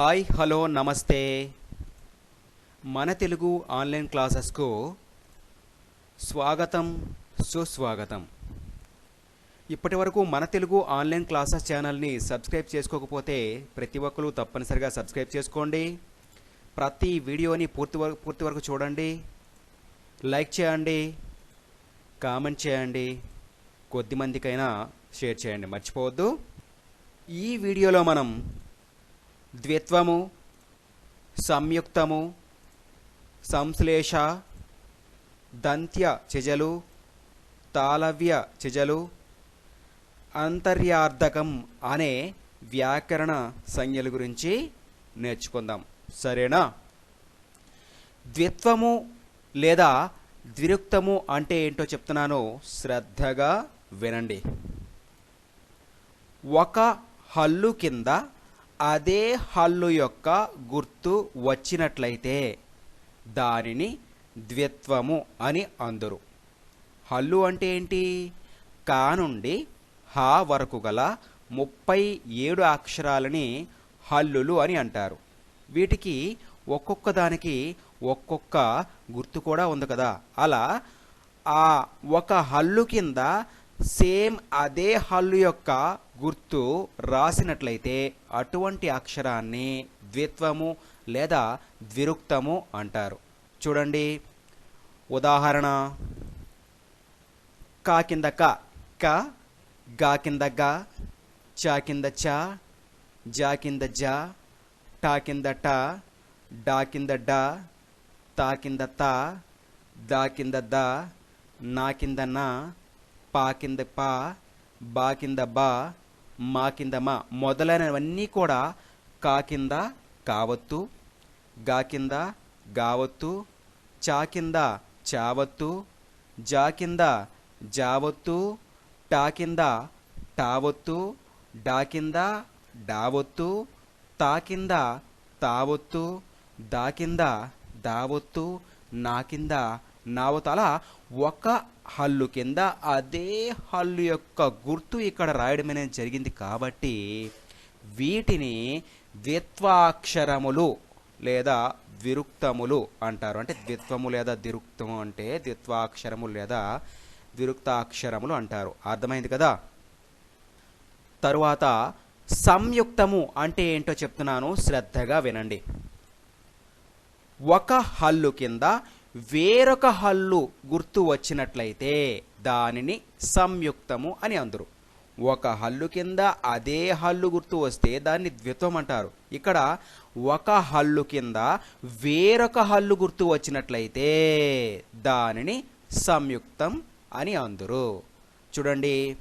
Hi hello నమస్తే. మన Telugu online క్లాసెస్కు స్వాగతం సుస్వాగతం. ఇప్పటి వరకు మన తెలుగు ఆన్లైన్ క్లాసెస్ ఛానల్ని సబ్స్క్రైబ్ చేసుకోకపోతే ప్రతి ఒక్కరూ తప్పనిసరిగా సబ్స్క్రైబ్ చేసుకోండి. ప్రతి వీడియోని పూర్తి వరకు పూర్తి వరకు చూడండి. లైక్ చేయండి కామెంట్ చేయండి కొద్ది మందికైనా షేర్ చేయండి. మర్చిపోవద్దు. ఈ వీడియోలో మనం ద్విత్వము సంయుక్తము సంశ్లేష దంత్య చిజలు తాళవ్య చిజలు అంతర్యార్థకం అనే వ్యాకరణ సంజ్ఞల గురించి నేర్చుకుందాం. సరేనా? ద్విత్వము లేదా ద్విరుక్తము అంటే ఏంటో చెప్తున్నాను శ్రద్ధగా వినండి. ఒక హల్లు కింద అదే హల్లు యొక్క గుర్తు వచ్చినట్లయితే దానిని ద్విత్వము అని అందురు. హల్లు అంటే ఏంటి? కా నుండి హా వరకు గల ముప్పై ఏడు అక్షరాలని హల్లులు అని అంటారు. వీటికి ఒక్కొక్క దానికి ఒక్కొక్క గుర్తు కూడా ఉంది కదా. అలా ఆ ఒక హల్లు కింద సేమ్ అదే హల్లు యొక్క గుర్తు రాసినట్లయితే అటువంటి అక్షరాన్ని ద్విత్వము లేదా ద్విరుక్తము అంటారు. చూడండి. ఉదాహరణ. కా కింద క. క గా కింద గా చా కింద చా జా కింద జా టా కింద టా డా కింద డా తా కింద తా దా కింద దా నా కింద నా పా కింద పా బా కింద బా మా కింద మా మొదలైనవన్నీ కూడా కా కింద కావత్తు గా కింద గావత్తు చా కింద చావత్తు జా కింద జావత్తు టా కింద టావత్తు డా కింద డావత్తు తా కింద తావత్తు దా కింద దావత్తు నా కింద నావత్తు. అలా ఒక హల్లు కింద అదే హల్లు యొక్క గుర్తు ఇక్కడ రాయడం అనేది జరిగింది కాబట్టి వీటిని ద్విత్వాక్షరములు లేదా విరుక్తములు అంటారు. అంటే ద్విత్వము లేదా దిరుక్తము అంటే ద్విత్వాక్షరములు లేదా విరుక్తాక్షరములు అంటారు. అర్థమైంది కదా? తరువాత సంయుక్తము అంటే ఏంటో చెప్తున్నాను. శ్రద్ధగా వినండి. ఒక హల్లు కింద వేరొక హల్లు గుర్తు వచ్చినట్లయితే దానిని సంయుక్తము అని అందరు. ఒక హల్లు కింద అదే హల్లు గుర్తు వస్తే దాన్ని ద్విత్వం అంటారు. ఇక్కడ ఒక హల్లు కింద వేరొక హల్లు గుర్తు వచ్చినట్లయితే దానిని సంయుక్తం అని అందరు. చూడండి.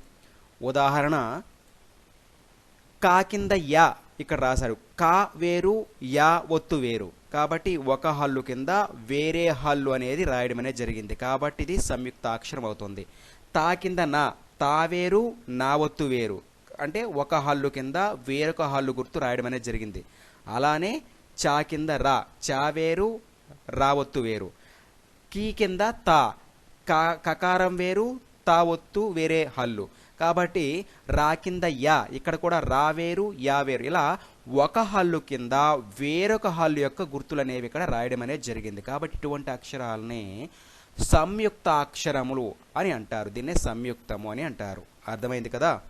ఉదాహరణ కా కింద యా ఇక్కడ రాశారు. కా వేరు యా ఒత్తు వేరు. కాబట్టి ఒక హల్లు కింద వేరే హల్లు అనేది రాయడం అనేది జరిగింది. కాబట్టి ఇది సంయుక్తాక్షరం అవుతుంది. తా కింద నా తా వేరు నా ఒత్తు వేరు. అంటే ఒక హల్లు కింద వేరొక హల్లు గుర్తు రాయడం అనేది జరిగింది. అలానే చా కింద రా చా వేరు రా ఒత్తు వేరు. కీ కింద తా కా కకారం వేరు తా ఒత్తు వేరే హల్లు. కాబట్టి రా కింద యా ఇక్కడ కూడా రా వేరు యా వేరు. ఇలా ఒక హల్లు కింద వేరొక హల్లు యొక్క గుర్తులు అనేవి ఇక్కడ రాయడం అనేది జరిగింది. కాబట్టి ఇటువంటి అక్షరాలని సంయుక్త అక్షరములు అని అంటారు. దీన్నే సంయుక్తము అని అంటారు. అర్థమైంది కదా?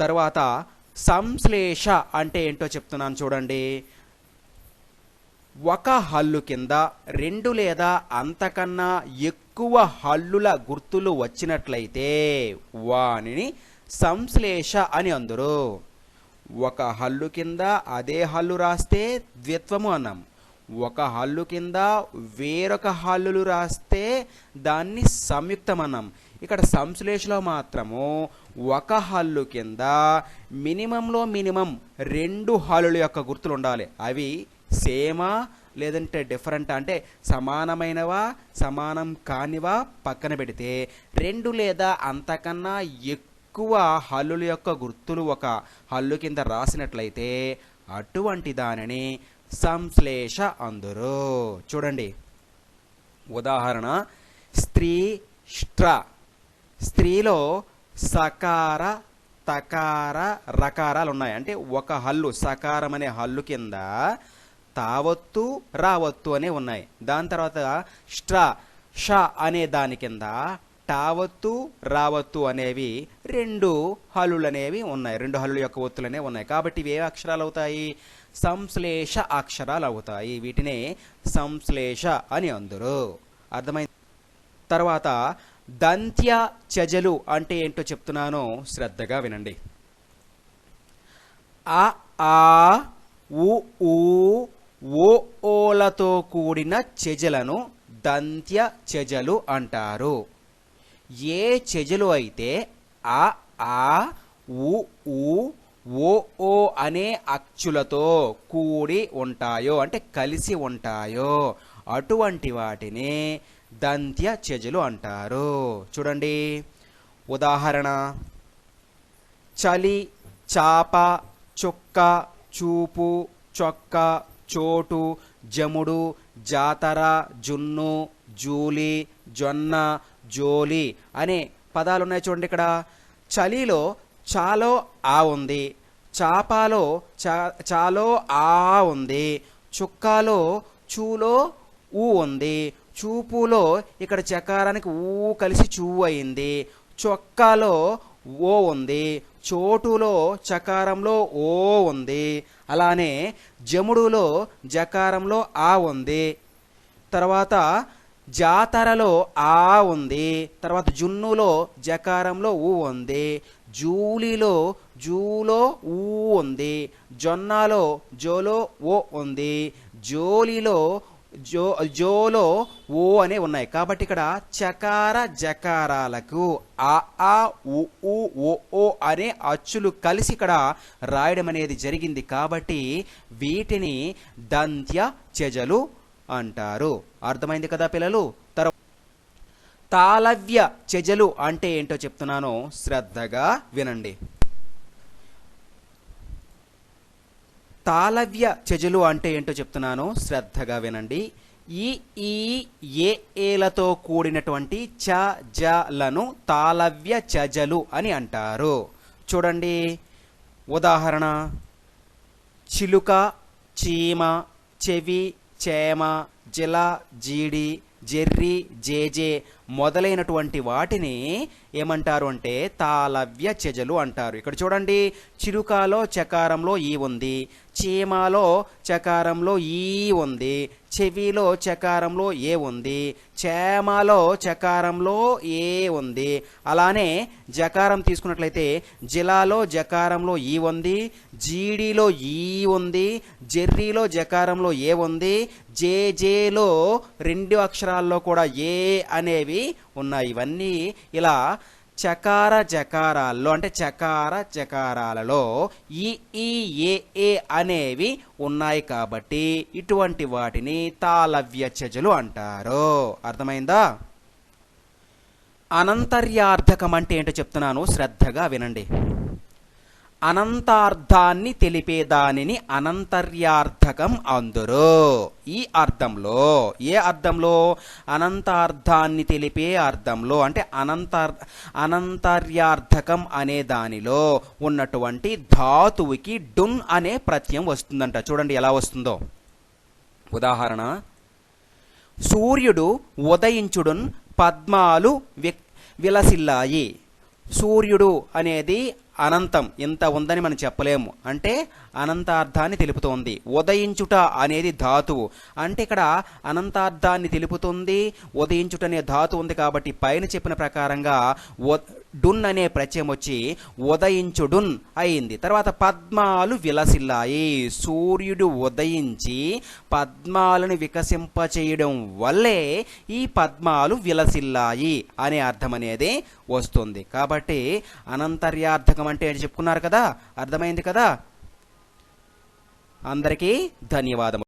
తర్వాత సంశ్లేష అంటే ఏంటో చెప్తున్నాను చూడండి. ఒక హల్లు కింద రెండు లేదా అంతకన్నా ఎక్కువ హల్లుల గుర్తులు వచ్చినట్లయితే వానిని సంశ్లేష అని అందరు. ఒక హల్లు కింద అదే హల్లు రాస్తే ద్విత్వము అన్నాం. ఒక హల్లు కింద వేరొక హల్లులు రాస్తే దాన్ని సంయుక్తం అన్నాం ఇక్కడ సంశ్లేషలో మాత్రము ఒక హల్లు కింద మినిమంలో మినిమం రెండు హల్లుల యొక్క గుర్తులు ఉండాలి. అవి సేమా లేదంటే డిఫరెంట్ అంటే సమానమైనవా సమానం కానివా పక్కన పెడితే రెండు లేదా అంతకన్నా ఎక్కువ ఎక్కువ హల్లుల యొక్క గుర్తులు ఒక హల్లు కింద రాసినట్లయితే అటువంటి దానిని సంశ్లేష అందరు. చూడండి. ఉదాహరణ స్త్రీ స్ట్ర. స్త్రీలో సకార తకార రకారాలు ఉన్నాయి. అంటే ఒక హల్లు సకారం అనే హల్లు కింద తావత్తు రావత్తు అనే ఉన్నాయి. దాని తర్వాత స్ట్రా ష అనే దాని కింద టావత్తు రావత్తు అనేవి రెండు హలులనేవి అనేవి ఉన్నాయి. రెండు హలుల యొక్క ఒత్తులు అనేవి ఉన్నాయి. కాబట్టి ఇవి ఏ అక్షరాలు అవుతాయి? సంశ్లేష అక్షరాలు అవుతాయి. వీటినే సంశ్లేష అని అందరు. అర్థమైంది? తర్వాత దంత్య చజలు అంటే ఏంటో చెప్తున్నానో శ్రద్ధగా వినండి. ఆ ఆ ఉ ఊ ఓ ఓలతో కూడిన చెజలను దంత్య చెజలు అంటారు. ఏ చెజలు అయితే ఆ ఆ ఉ ఊ ఓ ఓ అనే అచ్చులతో కూడి ఉంటాయో అంటే కలిసి ఉంటాయో అటువంటి వాటిని దంత్య చెజలు అంటారు. చూడండి. ఉదాహరణ చలి చాప చుక్క చూపు చొక్క చోటు జముడు జాతర జున్ను జూలి జొన్న జోలి అనే పదాలు ఉన్నాయి చూడండి ఇక్కడ. చలిలో చాలో ఆ ఉంది. చాపాలో చా చాలో ఆ ఉంది. చుక్కాలో చూలో ఊ ఉంది. చూపులో ఇక్కడ చకారానికి ఊ కలిసి చూ అయింది. చొక్కాలో ఓ ఉంది. చోటులో చకారంలో ఓ ఉంది. అలానే జముడులో జకారంలో ఆ ఉంది. తర్వాత జాతరలో ఆ ఉంది తర్వాత జున్నులో జకారంలో ఊ ఉంది జూలిలో జూలో ఊ ఉంది జొన్నలో జోలో ఓ ఉంది జోలిలో జో జోలో ఓ అనే ఉన్నాయి. కాబట్టి ఇక్కడ చకార జకారాలకు ఆ ఆ ఉ ఉ ఓ ఓ అనే అచ్చులు కలిసి ఇక్కడ రాయడం అనేది జరిగింది. కాబట్టి వీటిని దంత్య చెజలు అంటారు. అర్థమైంది కదా పిల్లలు? తర్వాత తాళవ్య చెజలు అంటే ఏంటో చెప్తున్నాను. శ్రద్ధగా వినండి. తాళవ్య చెజలు అంటే ఏంటో చెప్తున్నాను. శ్రద్ధగా వినండి. ఈ ఈ ఏ ఏలతో కూడినటువంటి చ జలను తాళవ్య చజలు అని అంటారు. చూడండి. ఉదాహరణ. చిలుక చీమ చెవి చేమ జిల జీడి జెర్రి జేజే మొదలైనటువంటి వాటిని ఏమంటారు అంటే తాళవ్య చెజలు అంటారు. ఇక్కడ చూడండి చిరుకాలో చకారంలో ఈ ఉంది చీమలో చకారంలో ఈ ఉంది చెవిలో చకారంలో ఏ ఉంది చేమలో చకారంలో ఏ ఉంది. అలానే జకారం తీసుకున్నట్లయితే జిలాలో జకారంలో ఈ ఉంది జీడిలో ఈ ఉంది జెర్రీలో జకారంలో ఏ ఉంది జేజేలో రెండు అక్షరాల్లో కూడా ఏ అనేవి ఉన్నాయి. ఇవన్నీ ఇలా చకార జకారాల్లో అంటే చకార జకారాలలో ఈ ఈ ఏ ఏ అనేవి ఉన్నాయి కాబట్టి ఇటువంటి వాటిని తాళవ్యచజలు అంటారు. అర్థమైందా? అనంతర్యార్థకం అంటే ఏంటో చెప్తున్నాను. శ్రద్ధగా వినండి. అనంతార్థాన్ని తెలిపే దానిని అనంతర్యార్థకం అందురు. ఈ అర్థంలో ఏ అర్థంలో? అనంతార్థాన్ని తెలిపే అర్థంలో అంటే అనంతర్ అనంతర్యార్థకం అనే దానిలో ఉన్నటువంటి ధాతువుకి డున్ అనే ప్రత్యయం వస్తుందంట. చూడండి ఎలా వస్తుందో. ఉదాహరణ సూర్యుడు ఉదయించుడున్ పద్మాలు వి విలసిల్లాయి. సూర్యుడు అనేది అనంతం ఇంత ఉందని మనం చెప్పలేము. అంటే అనంతార్థాన్ని తెలుపుతోంది. ఉదయించుట అనేది ధాతువు. అంటే ఇక్కడ అనంతార్థాన్ని తెలుపుతుంది ఉదయించుట అనే ధాతు ఉంది కాబట్టి పైన చెప్పిన ప్రకారంగా డున్ అనే ప్రత్యయం వచ్చి ఉదయించుడున్ అయింది. తర్వాత పద్మాలు విలసిల్లాయి. సూర్యుడు ఉదయించి పద్మాలను వికసింపచేయడం వల్లే ఈ పద్మాలు విలసిల్లాయి అనే అర్థం అనేది వస్తుంది. కాబట్టి అనంతర్యార్థకం అంటే చెప్పుకున్నారు కదా? అర్థమైంది కదా? అందరికీ ధన్యవాదములు.